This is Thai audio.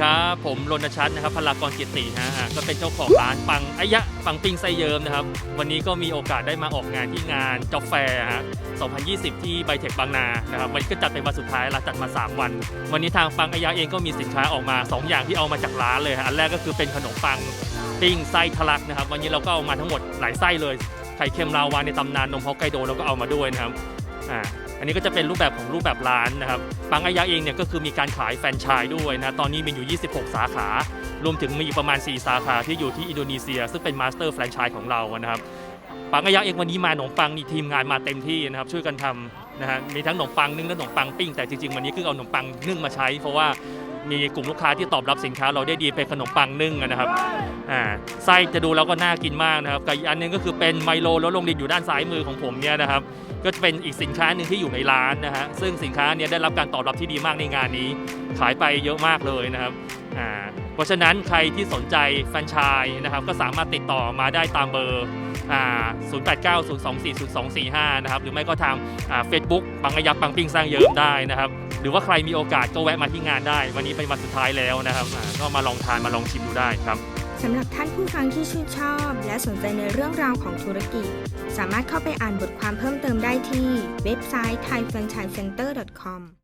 ครับ ผมรณชัดนะครับพลากรเกียรติฮะก็เป็นเจ้าของร้านปังอายะปังปิ้งไสเยิ้มนะครับ วันนี้ก็มีโอกาสได้มาออกงานที่งานจ็อบแฟร์ฮะ2020 ที่ไบเทคบางนานะครับวันนี้ก็จัดเป็นวันสุดท้ายเราจัดมา 3 วัน วันนี้ทางปังอายะเองก็มีสินค้าออกมา 2 อย่างที่เอามาจากร้านเลยฮะอันแรกก็คือเป็นขนมปังปิ้งไส้ทะลักนะครับ วันนี้เราก็เอามาทั้งหมดหลายไส้เลยไข่เค็มลาวาในตำนานนมฮอกไกโดเราก็เอามาด้วยนะครับ อ่าอันนี้ก็จะเป็นรูปแบบของรูปแบบร้านนะครับปังอายะเองเนี่ยก็คือมีการขายแฟรนไชส์ด้วยนะตอนนี้มีอยู่ 26 สาขารวมถึงมีประมาณ 4 สาขาที่อยู่ที่อินโดนีเซีย ซึ่งเป็นมาสเตอร์แฟรนไชส์ของเรานะครับปังอายะเองวันนี้มาขนมปังนี่ทีมงานมาเต็มที่นะครับช่วยกันทำนะฮะมีทั้งขนมปังนึ่งและขนมปังปิ้งแต่จริงๆวันนี้คือเอาขนมปังนึ่งมาใช้เพราะว่า มีกลุ่มลูกค้าที่ตอบรับสินค้าเราได้ดีเป็นขนมปังนึ่งนะครับอ่าไส้จะดูแล้วก็น่ากินมากนะครับกับอีกอันนึงก็คือเป็นไมโลแล้วลงดินอยู่ด้านซ้ายมือของผมเนี่ยนะครับก็จะเป็นอีกสินค้าหนึ่งที่อยู่ในร้านนะฮะซึ่งสินค้าเนี้ได้รับการตอบรับที่ดีมากในงานนี้ ขายไปเยอะมากเลยนะครับ อ่าเพราะฉะนั้นใครที่สนใจแฟรนไชส์นะครับก็สามารถติดต่อมาได้ตามเบอร์อ่า0890240245 นะครับ หรือไม่ก็ทางอ่า Facebook ปังอายักปังปิ้งสร้างเยิมได้นะครับ หรือว่าใครมีโอกาสก็แวะมาที่งานได้ วันนี้เป็นวันสุดท้ายแล้วนะครับอ่าก็มาลองทานมาลองชิมดูได้ครับ สำหรับท่านผู้ฟังที่ชื่นชอบ และสนใจในเรื่องราวของธุรกิจ สามารถเข้าไปอ่านบทความเพิ่มเติมได้ที่เว็บไซต์ thaifranchisecenter.com